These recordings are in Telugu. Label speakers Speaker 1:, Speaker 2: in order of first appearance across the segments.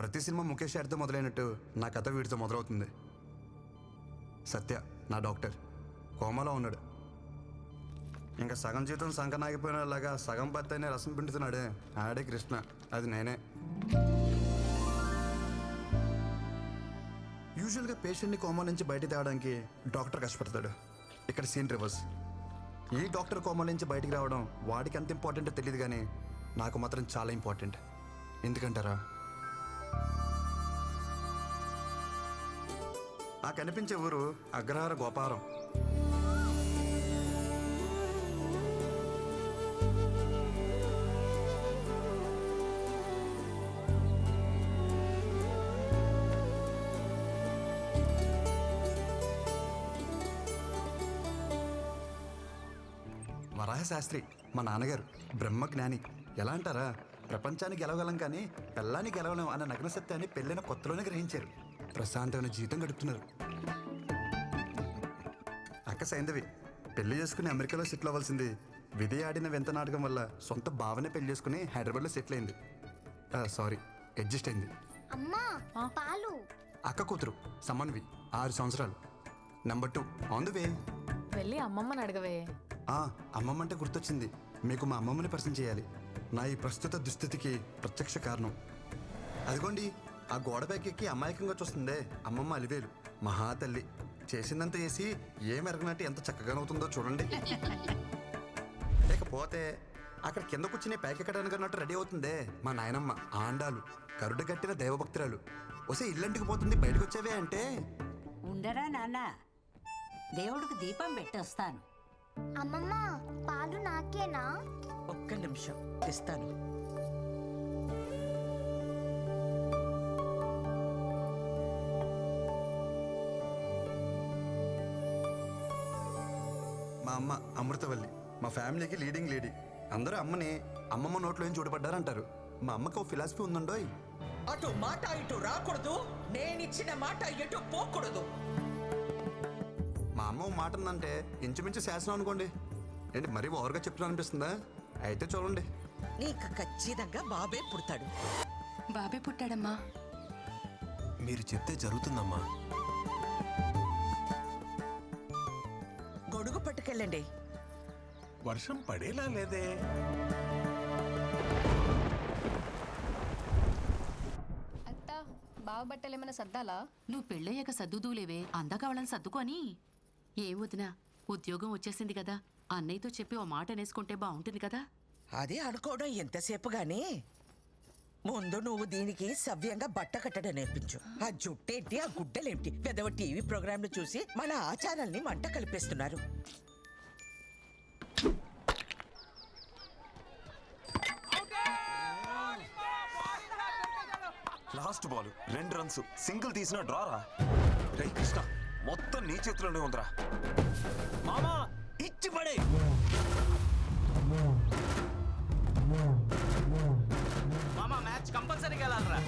Speaker 1: ప్రతి సినిమా ముఖేష్ గారితో మొదలైనట్టు నా కథ వీడితో మొదలవుతుంది. సత్య నా డాక్టర్. కోమాలో ఉన్నాడు. ఇంకా సగం జీవితం సంకనాగిపోయినలాగా సగం పత్తైన రసం పిండుతున్నాడే ఆడే కృష్ణ. అది నేనే. యూజువల్గా పేషెంట్ని కోమా నుంచి బయట తేవడానికి డాక్టర్ కష్టపడతాడు. ఇక్కడ సీన్ రివర్స్. ఈ డాక్టర్ కోమా నుంచి బయటికి రావడం వాడికి ఎంత ఇంపార్టెంటో తెలియదు కానీ నాకు మాత్రం చాలా ఇంపార్టెంట్. ఎందుకంటారా? ఆ కనిపించే ఊరు అగ్రహార గోపారం. వరాహశాస్త్రి మా నాన్నగారు బ్రహ్మజ్ఞాని ఎలా అంటారా? ప్రపంచాన్ని గెలవగలం కానీ పెళ్ళాన్ని గెలవలేం అన్న నగ్న సత్యాన్ని పెళ్ళైన కొత్తలోనే గ్రహించారు. ప్రశాంతమైన జీవితం గడుపుతున్నారు. అక్క సైంధవి పెళ్ళి చేసుకుని అమెరికాలో సెటిల్ అవ్వాల్సింది విధి ఆడిన వింత నాటకం వల్ల సొంత భావనే పెళ్ళి చేసుకుని హైదరాబాద్లో సెటిల్ అయింది. సారీ అడ్జస్ట్ అయింది.
Speaker 2: అమ్మా పాలు.
Speaker 1: అక్క కూతురు సమన్వి ఆరు సంవత్సరాలు. Number two on the way
Speaker 3: వెళ్ళి అమ్మమ్మని అడగవే.
Speaker 1: ఆ, అమ్మమ్మ అంటే గుర్తొచ్చింది. మీకు మా అమ్మమ్మని పరిచయం చేయాలి. నా ఈ ప్రస్తుత దుస్థితికి ప్రత్యక్ష కారణం. అదిగోండి. ఆ గోడ ఎక్కి అమాయకంగా చూస్తుందే. అమ్మమ్మ అలివేలు. మహాతల్లి చేసిందంత చేసి ఏం ఎరగనట్టు ఎంత చక్కగా అవుతుందో చూడండి. లేకపోతే అక్కడ కింద కూర్చుని పైకెక్కడానికి అన్నట్టు రెడీ అవుతుందే మా నాయనమ్మ ఆండాలు కరుడు కట్టిన దైవభక్తురాలు. వస్తే ఇల్లంటికి పోతుంది బయటకు వచ్చేవే అంటే?
Speaker 4: ఉండరా నాన్న. దేవుడికి దీపం పెట్టొస్తాను
Speaker 2: అమ్మమ్మ పాలు నాకేనా?
Speaker 5: ఒక్క నిమిషం ఇస్తాను.
Speaker 1: మా అమ్మ అమృతవల్లి. మా ఫ్యామిలీకి లీడింగ్ లేడీ. అందరూ అమ్మని అమ్మమ్మ నోట్లో ఏం చూడబడ్డారంటారు మా అమ్మకి ఓ ఫిలాసఫీ ఉందండోయ్.
Speaker 5: అటు మాట ఇటు రాకూడదు నేనిచ్చిన మాట ఎటు పోకూడదు.
Speaker 1: మా అమ్మ ఓ మాట ఉందంటే ఇంచుమించు శాసనం అనుకోండి. ఏంటి మరీ ఓవర్గా చెప్తున్నా అనిపిస్తుందా? అయితే చూడండి.
Speaker 5: నీకు ఖచ్చితంగా బాబే పుడతాడు.
Speaker 6: బాబే పుట్టాడమ్మా.
Speaker 7: మీరు చెప్తే జరుగుతుందమ్మా.
Speaker 5: పట్టుకెళ్ళండి
Speaker 7: వర్షం పడేలా లేదే?
Speaker 8: అత్త బావ బట్టలు ఏమైనా సర్దాలా?
Speaker 6: నువ్వు పెళ్ళయ్యాక సర్దుదూలేవే అందాక వాళ్ళని సర్దుకొని ఏం వదినా ఉద్యోగం వచ్చేసింది కదా. అన్నయ్యతో చెప్పి ఓ మాట అనేసుకుంటే బాగుంటుంది కదా.
Speaker 5: అదే అనుకోవడం ఎంతసేపు గాని. ముందు నువ్వు దీనికి సవ్యంగా బట్ట కట్టడం నేర్పించు. ఆ జుట్టేంటి ఆ గుడ్డలేంటి? పెదవ టీవీ ప్రోగ్రాంలు చూసి మన ఆచారాల్ని మంట కలిపేస్తున్నారు.
Speaker 7: లాస్ట్ బాల్ రెండు రన్స్ సింగిల్ తీసిన డ్రారా రే. కృష్ణ మొత్తం నీ చేతిలోనే ఉందిరా. మామా ఇచ్చి పడే.
Speaker 9: మామ మ్యాచ్ కంపల్సరీగా వెళ్ళాలరా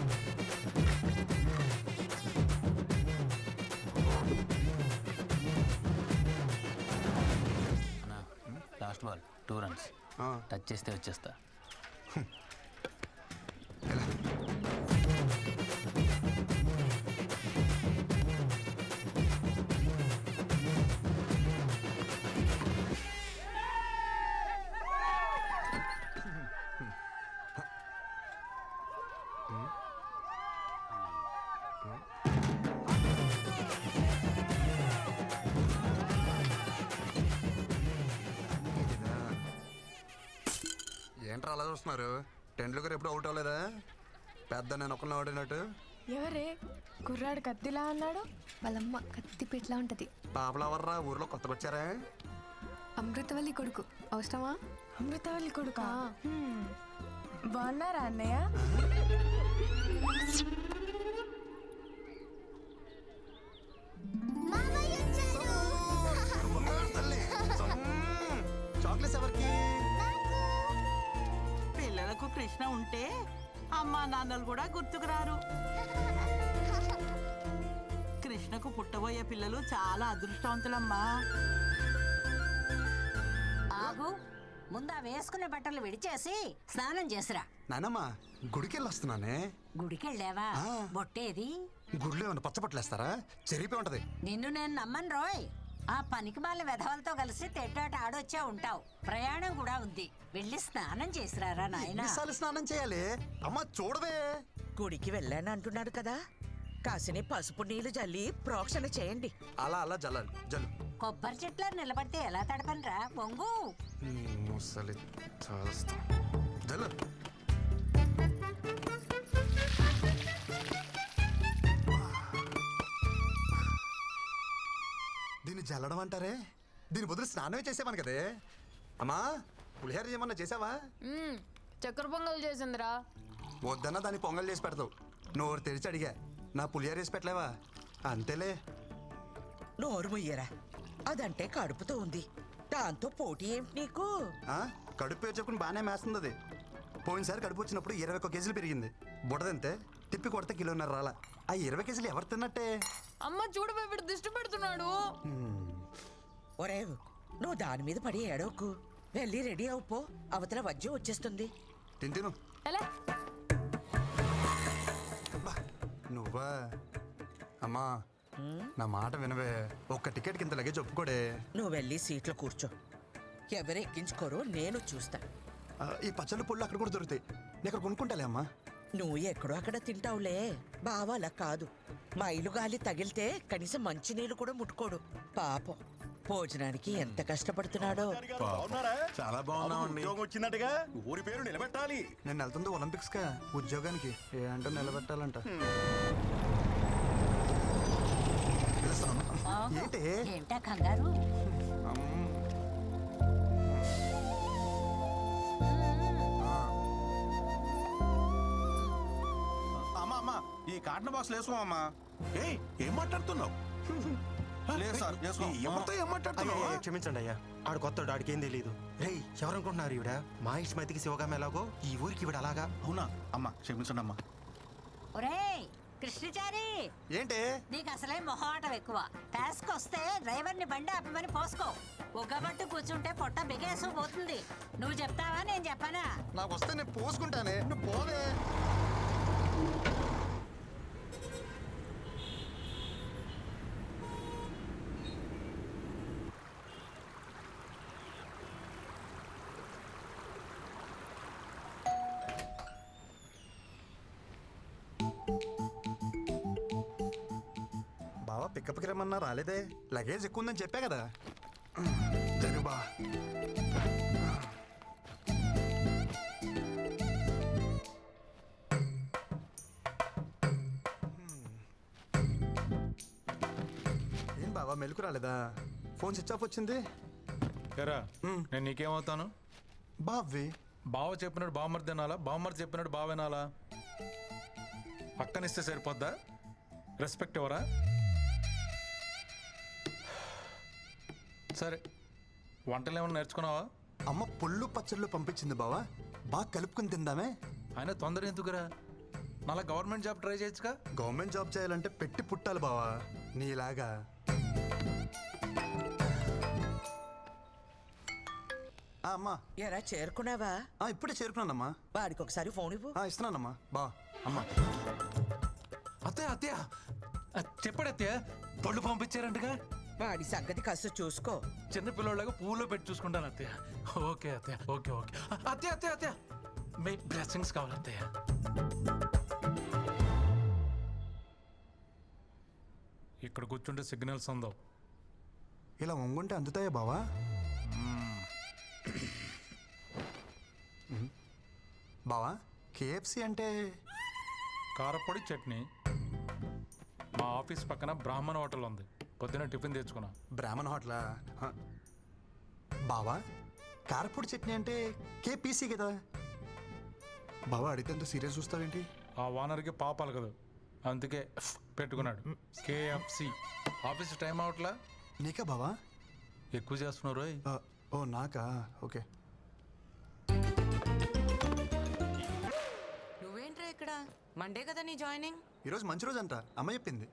Speaker 9: లాస్ట్ బాల్ టూ రన్స్.
Speaker 1: ఆ,
Speaker 9: టచ్ చేస్తే వచ్చేస్తా.
Speaker 1: ఏంట్రా అలా చూస్తున్నారు. టెండూల్కర్ ఎప్పుడు అవుట్ అవ్వలేదా? పెద్ద నేను ఒక్కరిని ఆడినట్టు
Speaker 3: ఎవరే? కుర్రాడు కత్తిలా అన్నాడు?
Speaker 8: వాళ్ళమ్మ కత్తి పెట్లా ఉంటది.
Speaker 1: పాపలవర్రా ఊర్లో కొత్తగా వచ్చారా
Speaker 8: అమృతవల్లి కొడుకు. అవసరమా?
Speaker 3: అమృతవల్లి కొడుకా? హ్మ్. బాగున్నారా అన్నయ్య?
Speaker 10: అమ్మా నాన్నలు కూడా గుర్తుకురారు. కృష్ణకు పుట్టబోయే పిల్లలు చాలా అదృష్టవంతులమ్మా.
Speaker 4: ఆగు ముందా వేసుకునే బట్టలు విడిచేసి స్నానం చేసిరా.
Speaker 1: నానమ్మ గుడికి వెళ్ళి వస్తున్నానే
Speaker 4: గుడికి వెళ్ళావా
Speaker 1: ఆ.
Speaker 4: బొట్టేది?
Speaker 1: గుడిలో ఏమైనా పచ్చపట్లేస్తారా చెరిపి ఉంటది.
Speaker 4: నిన్ను నేను నమ్మను రోయ్. ఆ పనికి మాల వెధవలతో కలిసి తెట్టాట ఆడొచ్చే ఉంటావు. ప్రయాణం కూడా ఉంది. వెళ్ళి స్నానం చేసిరారా నాయనా?
Speaker 1: ఎన్నిసార్లు స్నానం చేయాలి? అమ్మ చూడవే.
Speaker 5: గుడికి వెళ్ళాను అంటున్నాడు కదా. కాసిని పసుపు నీళ్ళు జల్లి ప్రోక్షణ చేయండి.
Speaker 1: అలా అలా జల్లాలి జల్లు.
Speaker 4: కొబ్బరి చెట్ల నిలబడితే ఎలా తడపనరా? బొంగు
Speaker 1: నీ ముసలి చేస్తా జల్లు. దీన్ని జల్లడం అంటారే? దీని బదులు స్నానమే చేసేవాను కదే. అమ్మా పులిహోర ఏమన్నా చేసావా?
Speaker 3: మ్మ్, చక్కెర పొంగల్ చేసిందిరా.
Speaker 1: వద్దన్నా దాన్ని పొంగల్ చేసి పెడతావు. నోరు తెరిచి అడిగా. నా పులిహోర వేసి పెట్టలేవా? అంతేలే.
Speaker 5: నోరు ముయ్యరా. అదంటే కడుపుతో ఉంది. దాంతో పోటీ ఏమిటి నీకు?
Speaker 1: ఆ? కడుపు చెప్పుకుని బాగానే మేస్తుంది అది పోయినసారి కడుపు వచ్చినప్పుడు ఇరవై ఒక్క కేజీలు పెరిగింది. బుడదంతే తిప్పి కొడితే కిలోన్నర రాలా. ఆ ఇరవై కేజీలు ఎవరు తిన్నట్టే?
Speaker 3: అమ్మ చూడు దిష్టి పెడుతున్నాడు.
Speaker 5: ఒరే నువ్వు దాని మీద పడి ఏడవకు. వెళ్ళి రెడీ అవుపో అవతల వజ్జం వచ్చేస్తుంది.
Speaker 3: ఎలా?
Speaker 1: నువ్వా? అమ్మా నా మాట వినవే. ఒక్క టికెట్ కింద లగేజ్ ఒప్పుకోడే.
Speaker 5: నువ్వు వెళ్ళి సీట్లో కూర్చో. ఎవరు ఎక్కించుకోరో నేను చూస్తా.
Speaker 1: ఆ, ఈ పచ్చళ్ళు పుళ్ళు అక్కడ కూడా దొరుకుతాయి. నేను ఇక్కడ కొనుక్కుంటాలే అమ్మా.
Speaker 5: నువ్వు ఎక్కడో అక్కడ తింటావులే. బావా అలా కాదు. మైలు గాలి తగిలితే కనీసం మంచినీళ్ళు కూడా ముట్టుకోడు. పాపం. భోజనానికి ఎంత కష్టపడుతున్నాడో.
Speaker 7: చాలా బాగున్నామండి
Speaker 11: ఉద్యోగం వచ్చిందటగా? ఊరి పేరు నిలబెట్టాలి.
Speaker 1: నేను వెళ్తుంది ఒలింపిక్స్ కా ఉద్యోగానికి. ఏ అంటే నిలబెట్టాలంట. పిలుస్తున్నాను. ఏంటి?
Speaker 4: ఏంటా కంగారు?
Speaker 11: అమ్మా అమ్మా ఈ కాటన్ బాక్స్ వేసుకోమమ్మా ఏయ్ ఏం మాట్లాడుతున్నావు? లేదు సార్
Speaker 7: ఎవరితో
Speaker 11: క్షమించండి అయ్యా. ఆడు కొత్త ఆడికి ఏం తెలియదు రేయ్ ఎవరనుకుంటున్నారు ఈవిడ? మా ఇష్టమైతికి శివగామ ఎలాగో? ఈ ఊరికి ఈవిడ అలాగా? అవునా? అమ్మా క్షమించండి అమ్మా.
Speaker 4: ఒరేయ్ కృష్ణచారి!
Speaker 1: ఏంటి?
Speaker 4: నీకు అసలే మొహమాటం ఎక్కువ. టాస్క్ వస్తే డ్రైవర్ని బండి ఆపమని పోసుకో. ఒగ్గబట్టు కూర్చుంటే పొట్ట బిగేసు పోతుంది. నువ్వు చెప్తావా? నేను చెప్పనా?
Speaker 1: నాకు వస్తే నేను పోసుకుంటానే. నువ్వు పోవే. పికప్కి రమ్మన్నా రాలేదే. లగేజ్ ఎక్కువ ఉందని చెప్పా కదా. జరుగు బా ఏం బావా మెలకు రాలేదా? ఫోన్ స్విచ్ ఆఫ్ వచ్చింది.
Speaker 12: ఎరా నేను నీకేమవుతాను?
Speaker 1: బావి.
Speaker 12: బావ చెప్పినట్టు బామ్మర్ తినాలా బామ్మర్ చెప్పినట్టు బావ వినాలా? పక్కనిస్తే సరిపోద్దా? రెస్పెక్ట్ ఎవరా? సరే వంటలు ఏమైనా నేర్చుకున్నావా?
Speaker 1: అమ్మ పుల్లు పచ్చళ్ళు పంపించింది బావా. బాగా కలుపుకుని తిందామే.
Speaker 12: ఆయన తొందర ఎందుకురా? మళ్ళా గవర్నమెంట్ జాబ్ ట్రై చేయొచ్చుగా?
Speaker 1: గవర్నమెంట్ జాబ్ చేయాలంటే పెట్టి పుట్టాలి బావా. నీలాగా. ఆ, అమ్మా.
Speaker 5: ఎరా చేరుకున్నావా?
Speaker 1: ఆ, ఇప్పుడే చేరుకున్నానమ్మా.
Speaker 5: వాడికి ఒకసారి ఫోన్ ఇవ్వు.
Speaker 1: ఆ, ఇస్తున్నానమ్మా. బా అమ్మా.
Speaker 12: అత్తయ్య అత్తయ్య. ఆ, చెప్పాడు అత్తయ్య పళ్ళు పంపించారంటగా?
Speaker 5: వాడి సంగతి కాస్త చూసుకో.
Speaker 12: చిన్న పిల్లోళ్ళగా పువ్వులో పెట్టి చూసుకుంటాను అత్తయ్య. ఓకే అత్తయ్య. Okay okay. అత్తయ్య అత్తయ్య అత్తయ్య. మీ బ్లెస్సింగ్స్ కావాలి అత్తయ్య. ఇక్కడ కూర్చుంటే సిగ్నల్స్ ఉందో
Speaker 1: ఇలా వంగుంటే అందుతాయా బావా. బావా కేఎఫ్సి అంటే?
Speaker 12: కారపొడి చట్నీ. మా ఆఫీస్ పక్కన బ్రాహ్మణ హోటల్ ఉంది. పొద్దున టిఫిన్ తెచ్చుకున్నా.
Speaker 1: బ్రాహ్మణ హోటలా? హ. బావా కారపూడి చట్నీ అంటే కేపీసీ కదా. బావా అడిగితే ఎంత సీరియస్ చూస్తావేంటి?
Speaker 12: ఆ ఓనర్కి పాపాలు కదా. అందుకే పెట్టుకున్నాడు. కేఎఫ్సి. ఆఫీస్ టైం అవట్లా?
Speaker 1: నీకా బావా?
Speaker 12: ఎక్కువ చేస్తున్నారు
Speaker 1: ఆ, ఓ నాకా? ఓకే.
Speaker 3: నువ్వేంట్రా ఇక్కడ? మండే కదా నీ జాయినింగ్?
Speaker 1: ఈరోజు మంచి రోజు అంట అమ్మ చెప్పింది.